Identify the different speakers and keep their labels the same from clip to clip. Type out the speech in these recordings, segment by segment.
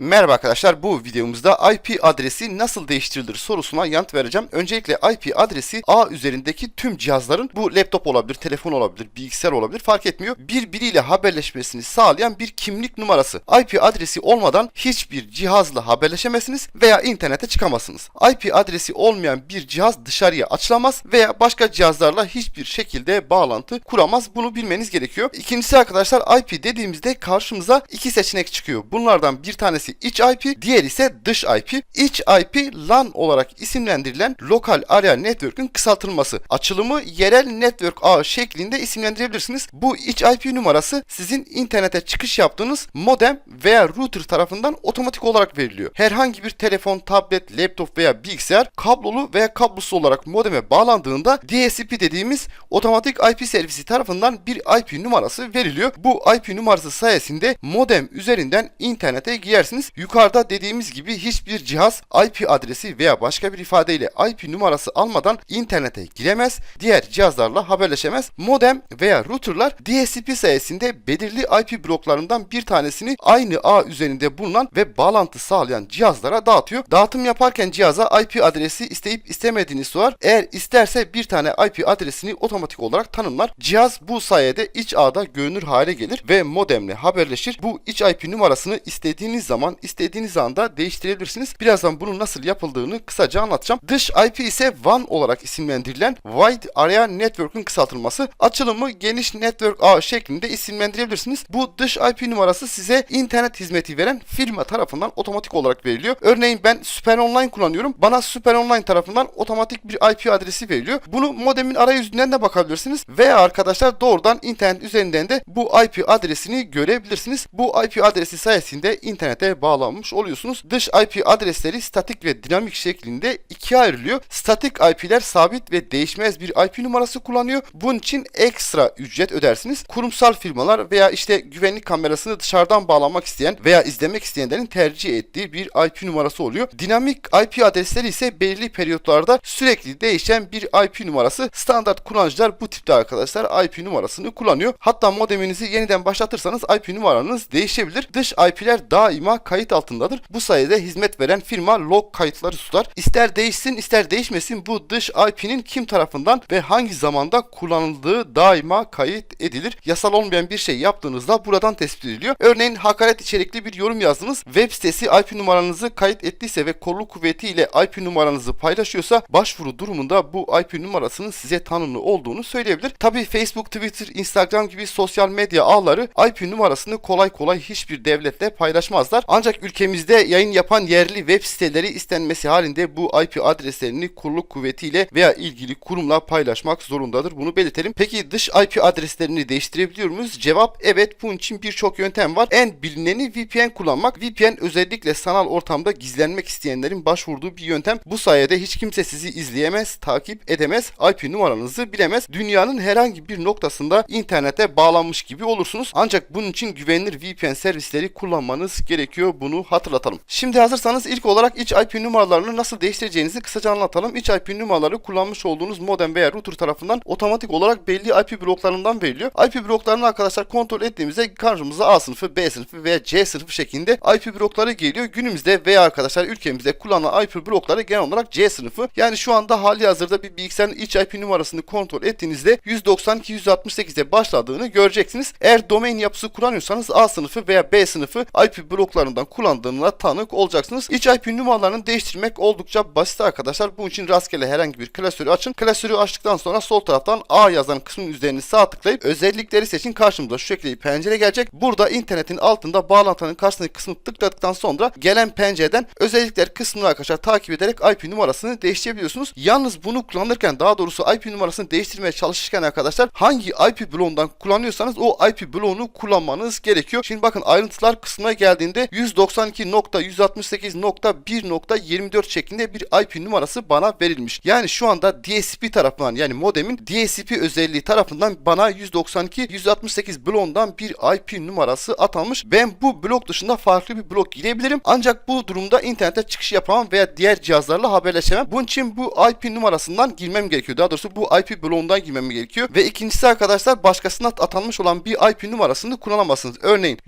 Speaker 1: Merhaba arkadaşlar bu videomuzda IP adresi nasıl değiştirilir sorusuna yanıt vereceğim. Öncelikle IP adresi A üzerindeki tüm cihazların bu laptop olabilir, telefon olabilir, bilgisayar olabilir fark etmiyor. Birbiriyle haberleşmesini sağlayan bir kimlik numarası. IP adresi olmadan hiçbir cihazla haberleşemezsiniz veya internete çıkamazsınız. IP adresi olmayan bir cihaz dışarıya açılamaz veya başka cihazlarla hiçbir şekilde bağlantı kuramaz. Bunu bilmeniz gerekiyor. İkincisi arkadaşlar IP dediğimizde karşımıza iki seçenek çıkıyor. Bunlardan bir tanesi iç IP, diğer ise dış IP. İç IP LAN olarak isimlendirilen Local Area Network'ün kısaltılması. Açılımı yerel network ağı şeklinde isimlendirebilirsiniz. Bu iç IP numarası sizin internete çıkış yaptığınız modem veya router tarafından otomatik olarak veriliyor. Herhangi bir telefon, tablet, laptop veya bilgisayar kablolu veya kablosuz olarak modeme bağlandığında DSP dediğimiz otomatik IP servisi tarafından bir IP numarası veriliyor. Bu IP numarası sayesinde modem üzerinden internete girersiniz. Yukarıda dediğimiz gibi hiçbir cihaz IP adresi veya başka bir ifadeyle IP numarası almadan internete giremez. Diğer cihazlarla haberleşemez. Modem veya routerlar DSP sayesinde belirli IP bloklarından bir tanesini aynı ağ üzerinde bulunan ve bağlantı sağlayan cihazlara dağıtıyor. Dağıtım yaparken cihaza IP adresi isteyip istemediğini sorar. Eğer isterse bir tane IP adresini otomatik olarak tanımlar. Cihaz bu sayede iç ağda görünür hale gelir ve modemle haberleşir. Bu iç IP numarasını istediğiniz zaman istediğiniz anda değiştirebilirsiniz. Birazdan bunun nasıl yapıldığını kısaca anlatacağım. Dış IP ise WAN olarak isimlendirilen Wide Area Network'ün kısaltılması. Açılımı geniş network ağ şeklinde isimlendirebilirsiniz. Bu dış IP numarası size internet hizmeti veren firma tarafından otomatik olarak veriliyor. Örneğin ben Super Online kullanıyorum. Bana Super Online tarafından otomatik bir IP adresi veriliyor. Bunu modemin arayüzünden de bakabilirsiniz. Veya arkadaşlar doğrudan internet üzerinden de bu IP adresini görebilirsiniz. Bu IP adresi sayesinde internete bağlanmış oluyorsunuz. Dış IP adresleri statik ve dinamik şeklinde ikiye ayrılıyor. Statik IP'ler sabit ve değişmez bir IP numarası kullanıyor. Bunun için ekstra ücret ödersiniz. Kurumsal firmalar veya işte güvenlik kamerasını dışarıdan bağlamak isteyen veya izlemek isteyenlerin tercih ettiği bir IP numarası oluyor. Dinamik IP adresleri ise belirli periyotlarda sürekli değişen bir IP numarası. Standart kullanıcılar bu tipte arkadaşlar IP numarasını kullanıyor. Hatta modeminizi yeniden başlatırsanız IP numaranız değişebilir. Dış IP'ler daima kayıt altındadır. Bu sayede hizmet veren firma log kayıtları tutar. İster değişsin ister değişmesin bu dış IP'nin kim tarafından ve hangi zamanda kullanıldığı daima kayıt edilir. Yasal olmayan bir şey yaptığınızda buradan tespit ediliyor. Örneğin hakaret içerikli bir yorum yazdınız. Web sitesi IP numaranızı kayıt ettiyse ve kolluk kuvveti ile IP numaranızı paylaşıyorsa başvuru durumunda bu IP numarasının size tanımlı olduğunu söyleyebilir. Tabi Facebook, Twitter, Instagram gibi sosyal medya ağları IP numarasını kolay kolay hiçbir devletle paylaşmazlar. Ancak ülkemizde yayın yapan yerli web siteleri istenmesi halinde bu IP adreslerini kolluk kuvvetiyle veya ilgili kurumla paylaşmak zorundadır. Bunu belirtelim. Peki dış IP adreslerini değiştirebiliyor muyuz? Cevap evet. Bunun için birçok yöntem var. En bilineni VPN kullanmak. VPN özellikle sanal ortamda gizlenmek isteyenlerin başvurduğu bir yöntem. Bu sayede hiç kimse sizi izleyemez, takip edemez, IP numaranızı bilemez. Dünyanın herhangi bir noktasında internete bağlanmış gibi olursunuz. Ancak bunun için güvenilir VPN servisleri kullanmanız gerekiyor. Bunu hatırlatalım. Şimdi hazırsanız ilk olarak iç IP numaralarını nasıl değiştireceğinizi kısaca anlatalım. İç IP numaraları kullanmış olduğunuz modem veya router tarafından otomatik olarak belli IP bloklarından veriliyor. IP bloklarını arkadaşlar kontrol ettiğimizde karşımıza A sınıfı, B sınıfı veya C sınıfı şeklinde IP blokları geliyor. Günümüzde veya arkadaşlar ülkemizde kullanılan IP blokları genel olarak C sınıfı. Yani şu anda hali hazırda bir bilgisayarın iç IP numarasını kontrol ettiğinizde 192.168'de başladığını göreceksiniz. Eğer domain yapısı kullanıyorsanız A sınıfı veya B sınıfı IP bloklarından kullandığına tanık olacaksınız. İç IP numaralarını değiştirmek oldukça basit arkadaşlar. Bunun için rastgele herhangi bir klasörü açın. Klasörü açtıktan sonra sol taraftan A yazan kısmın üzerine sağ tıklayıp özellikleri seçin. Karşımıza şu şekilde bir pencere gelecek. Burada internetin altında bağlantının karşısındaki kısmı tıkladıktan sonra gelen pencereden özellikler kısmını arkadaşlar takip ederek IP numarasını değiştirebiliyorsunuz. Yalnız bunu kullanırken daha doğrusu IP numarasını değiştirmeye çalışırken arkadaşlar hangi IP bloğundan kullanıyorsanız o IP bloğunu kullanmanız gerekiyor. Şimdi bakın ayrıntılar kısmına geldiğinde 192.168.1.24 şeklinde bir IP numarası bana verilmiş. Yani şu anda DSP tarafından yani modemin DSP özelliği tarafından bana 192.168 bloğundan bir IP numarası atanmış. Ben bu blok dışında farklı bir blok girebilirim. Ancak bu durumda internete çıkış yapamam veya diğer cihazlarla haberleşemem. Bunun için bu IP numarasından girmem gerekiyor. Daha doğrusu bu IP bloğundan girmem gerekiyor. Ve ikincisi arkadaşlar başkasına atanmış olan bir IP numarasını kullanamazsınız. Örneğin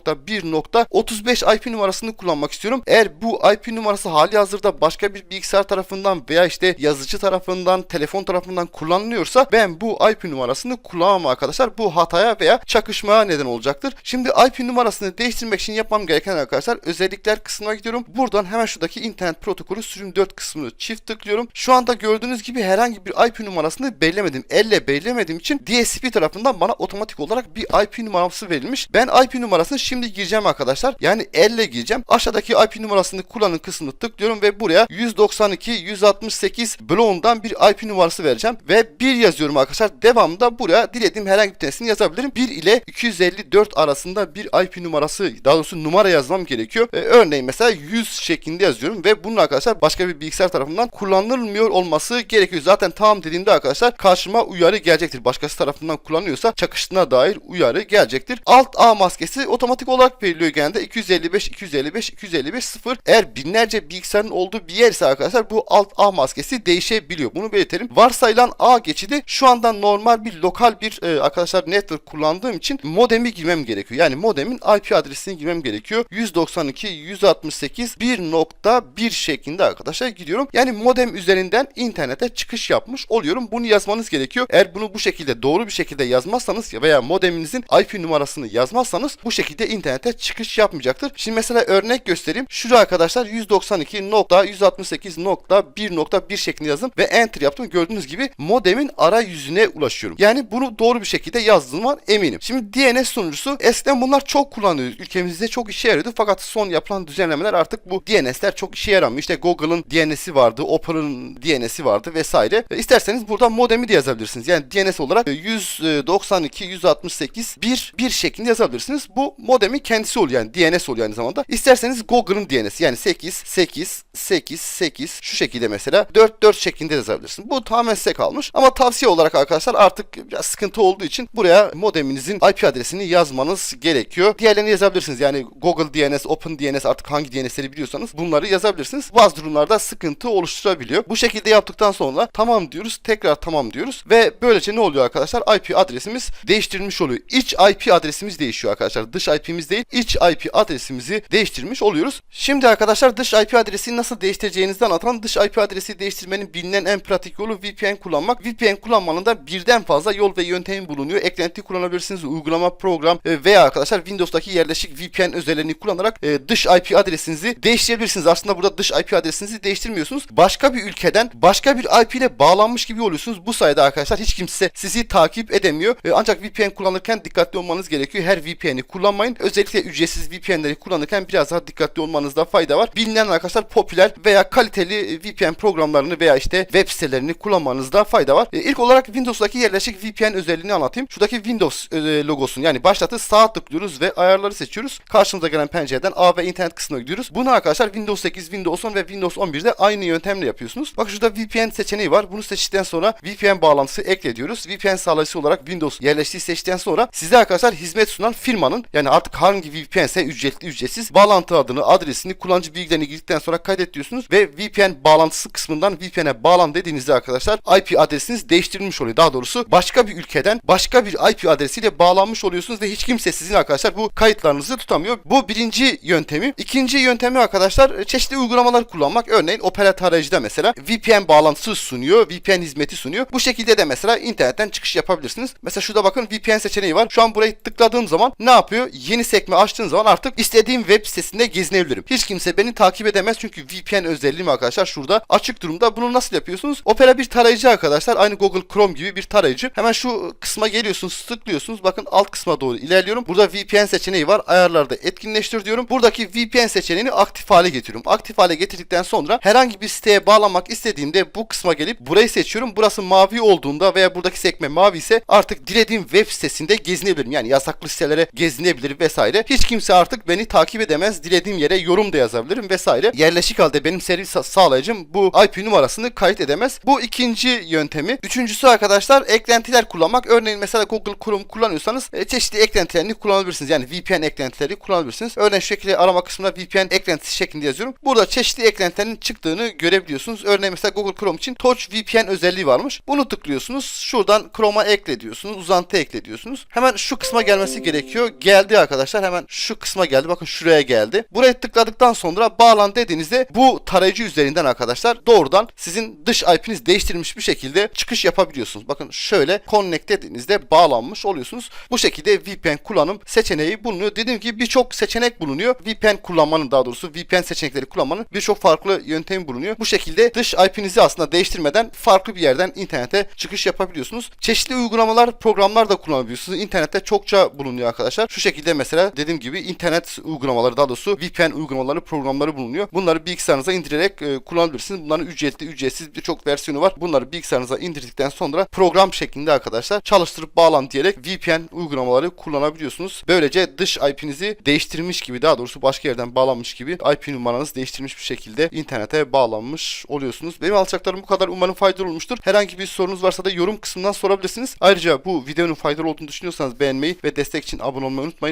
Speaker 1: 1.1.35 IP numarasını kullanmak istiyorum. Eğer bu IP numarası hali hazırda başka bir bilgisayar tarafından veya işte yazıcı tarafından, telefon tarafından kullanılıyorsa ben bu IP numarasını kullanamam arkadaşlar. Bu hataya veya çakışmaya neden olacaktır. Şimdi IP numarasını değiştirmek için yapmam gereken arkadaşlar özellikler kısmına gidiyorum. Buradan hemen şuradaki internet protokolü sürüm 4 kısmını çift tıklıyorum. Şu anda gördüğünüz gibi herhangi bir IP numarasını belirlemedim. Elle belirlemediğim için DSP tarafından bana otomatik olarak bir IP numarası verilmiş. Ben IP numarasını şimdi gireceğim arkadaşlar. Yani elle gireceğim. Aşağıdaki IP numarasını kullanın kısmını tıklıyorum ve buraya 192 168 bloğundan bir IP numarası vereceğim ve 1 yazıyorum arkadaşlar. Devamında buraya dilediğim herhangi bir tanesini yazabilirim. 1 ile 254 arasında bir IP numarası daha doğrusu numara yazmam gerekiyor. Ee, örneğin mesela 100 şeklinde yazıyorum ve bunun arkadaşlar başka bir bilgisayar tarafından kullanılmıyor olması gerekiyor. Zaten tamam dediğimde arkadaşlar karşıma uyarı gelecektir. Başkası tarafından kullanıyorsa çakıştığına dair uyarı gelecektir. Alt A maskesi otomatik olarak veriliyor genelde 255 255 255 0. Eğer binlerce bilgisayarın olduğu bir yerse arkadaşlar bu alt A maskesi değişebiliyor. Bunu belirtelim. Varsayılan A geçidi şu anda normal bir lokal bir e, arkadaşlar network kullandığım için modemi girmem gerekiyor. Yani modemin IP adresini girmem gerekiyor. 192 168 1.1 şeklinde arkadaşlar gidiyorum. Yani modem üzerinden internete çıkış yapmış oluyorum. Bunu yazmanız gerekiyor. Eğer bunu bu şekilde doğru bir şekilde yazmazsanız veya modeminizin IP numarasını yazmazsanız bu şekilde internete çıkış yapmayacaktır. Şimdi mesela örnek göstereyim. Şurada arkadaşlar 192.168.1.1 şeklinde yazdım ve enter yaptım. Gördüğünüz gibi modemin arayüzüne ulaşıyorum. Yani bunu doğru bir şekilde yazdığıma eminim. Şimdi DNS sunucusu eskiden bunlar çok kullanılıyor. Ülkemizde çok işe yarıyordu fakat son yapılan düzenlemeler artık bu DNS'ler çok işe yaramıyor. İşte Google'ın DNS'i vardı, Opera'nın DNS'i vardı vesaire. E, İsterseniz burada modemi de yazabilirsiniz. Yani DNS olarak 192, 168, 1, 1 şeklinde yazabilirsiniz. Bu modemin kendisi oluyor yani DNS oluyor aynı zamanda. İsterseniz Google'ın DNS'i yani 8, 8, 8, 8 şu şekilde mesela 4, 4 şeklinde yazabilirsiniz. Bu tamamen size kalmış. Ama tavsiye olarak arkadaşlar artık biraz sıkıntı olduğu için buraya modeminizin IP adresini yazmanız gerekiyor. Diğerlerini yazabilirsiniz. Yani Google DNS, Open DNS artık hangi DNS'leri biliyorsanız bunları yazabilirsiniz. Bazı durumlarda sıkıntı oluşturabiliyor. Bu şekilde yaptıktan sonra tamam diyoruz. Tekrar tamam diyoruz. Ve böylece ne oluyor arkadaşlar? IP adresimiz değiştirilmiş oluyor. İç IP adresimiz değişiyor arkadaşlar. Dış IP'miz değil, iç IP adresimizi değiştirmiş oluyoruz. Şimdi arkadaşlar dış IP adresini nasıl değiştireceğinizi anlatan dış IP adresi değiştirmenin bilinen en pratik yolu VPN kullanmak. VPN kullanmanın da birden fazla yol ve yöntemi bulunuyor. Eklenti kullanabilirsiniz, uygulama, program e, veya arkadaşlar Windows'taki yerleşik VPN özelliğini kullanarak e, dış IP adresinizi değiştirebilirsiniz. Aslında burada dış IP adresinizi değiştirmiyorsunuz. Başka bir ülkeden başka bir IP ile bağlanmış gibi oluyorsunuz. Bu sayede arkadaşlar hiç kimse sizi takip edemiyor. E, ancak VPN kullanırken dikkatli olmanız gerekiyor. Her VPN'i kullanmayın. Özellikle ücretsiz VPN'leri kullanırken biraz daha dikkatli olmanızda fayda var. Bilinen arkadaşlar popüler veya kaliteli VPN programlarını veya işte web sitelerini kullanmanızda fayda var. E, ilk olarak Windows'daki yerleşik VPN özelliğini anlatayım. Şuradaki Windows e, logosunu yani başlatı sağ tıklıyoruz ve ayarları seçiyoruz. Karşımıza gelen pencereden A ve internet kısmına gidiyoruz. Bunu arkadaşlar Windows 8, Windows 10 ve Windows 11'de aynı yöntemle yapıyorsunuz. Bak şurada VPN seçeneği var. Bunu seçtikten sonra VPN bağlantısı ekle diyoruz. VPN sağlayıcısı olarak Windows yerleştiği seçtikten sonra size arkadaşlar hizmet sunan firmanın yani artık hangi VPN ise ücretli ücretsiz bağlantı adını, adresini, kullanıcı bilgilerini girdikten sonra kaydet diyorsunuz ve VPN bağlantısı kısmından VPN'e bağlan dediğinizde arkadaşlar IP adresiniz değiştirilmiş oluyor. Daha doğrusu başka bir ülkeden başka bir IP adresiyle bağlanmış oluyorsunuz ve hiç kimse sizin arkadaşlar bu kayıtlarınızı tutamıyor. Bu birinci yöntemi. İkinci yöntemi arkadaşlar çeşitli uygulamalar kullanmak. Örneğin Opera tarayıcıda mesela VPN bağlantısı sunuyor, VPN hizmeti sunuyor. Bu şekilde de mesela internetten çıkış yapabilirsiniz. Mesela şurada bakın VPN seçeneği var. Şu an burayı tıkladığım zaman ne yapıyor? Yeni sekme açtığım zaman artık istediğim web sitesinde gezinebilirim. Hiç kimse beni takip edemez çünkü VPN özelliğim arkadaşlar şurada açık durumda. Bunu nasıl yapıyorsunuz? Opera bir tarayıcı arkadaşlar. Aynı Google Chrome gibi bir tarayıcı. Hemen şu kısma geliyorsunuz, tıklıyorsunuz. Bakın alt kısma doğru ilerliyorum. Burada VPN seçeneği var. Ayarlarda etkinleştir diyorum. Buradaki VPN seçeneğini aktif hale getiriyorum. Aktif hale getirdikten sonra herhangi bir siteye bağlanmak istediğimde bu kısma gelip burayı seçiyorum. Burası mavi olduğunda veya buradaki sekme mavi ise artık dilediğim web sitesinde gezinebilirim. Yani yasaklı sitelere gezinebilirim vesaire. Hiç kimse artık beni takip edemez. Dilediğim yere yorum da yazabilirim vesaire. Yerleşik halde benim servis sağlayıcım bu IP numarasını kayıt edemez. Bu ikinci yöntemi. Üçüncüsü arkadaşlar eklentiler kullanmak. Örneğin mesela Google Chrome kullanıyorsanız e, çeşitli eklentilerini kullanabilirsiniz. Yani VPN eklentileri kullanabilirsiniz. Örneğin şu şekilde arama kısmına VPN eklentisi şeklinde yazıyorum. Burada çeşitli eklentilerin çıktığını görebiliyorsunuz. Örneğin mesela Google Chrome için Torch VPN özelliği varmış. Bunu tıklıyorsunuz. Şuradan Chrome'a ekle diyorsunuz. Uzantı ekle diyorsunuz. Hemen şu kısma gelmesi gerekiyor. Geldi arkadaşlar hemen şu kısma geldi. Bakın şuraya geldi. Buraya tıkladıktan sonra bağlan dediğinizde bu tarayıcı üzerinden arkadaşlar doğrudan sizin dış IP'niz değiştirilmiş bir şekilde çıkış yapabiliyorsunuz. Bakın şöyle connect dediğinizde bağlanmış oluyorsunuz. Bu şekilde VPN kullanım seçeneği bulunuyor. Dediğim gibi birçok seçenek bulunuyor. VPN kullanmanın daha doğrusu VPN seçenekleri kullanmanın birçok farklı yöntemi bulunuyor. Bu şekilde dış IP'nizi aslında değiştirmeden farklı bir yerden internete çıkış yapabiliyorsunuz. Çeşitli uygulamalar, programlar da kullanabiliyorsunuz. İnternette çokça bulunuyor arkadaşlar. Şu şekilde mesela dediğim gibi internet uygulamaları daha doğrusu VPN uygulamaları, programları bulunuyor. Bunları bilgisayarınıza indirerek e, kullanabilirsiniz. Bunların ücretli, ücretsiz birçok versiyonu var. Bunları bilgisayarınıza indirdikten sonra program şeklinde arkadaşlar çalıştırıp bağlan diyerek VPN uygulamaları kullanabiliyorsunuz. Böylece dış IP'nizi değiştirmiş gibi daha doğrusu başka yerden bağlanmış gibi IP numaranız değiştirilmiş bir şekilde internete bağlanmış oluyorsunuz. Benim alçaklarım bu kadar umarım faydalı olmuştur. Herhangi bir sorunuz varsa da yorum kısmından sorabilirsiniz. Ayrıca bu videonun faydalı olduğunu düşünüyorsanız beğenmeyi ve destek için abone olmayı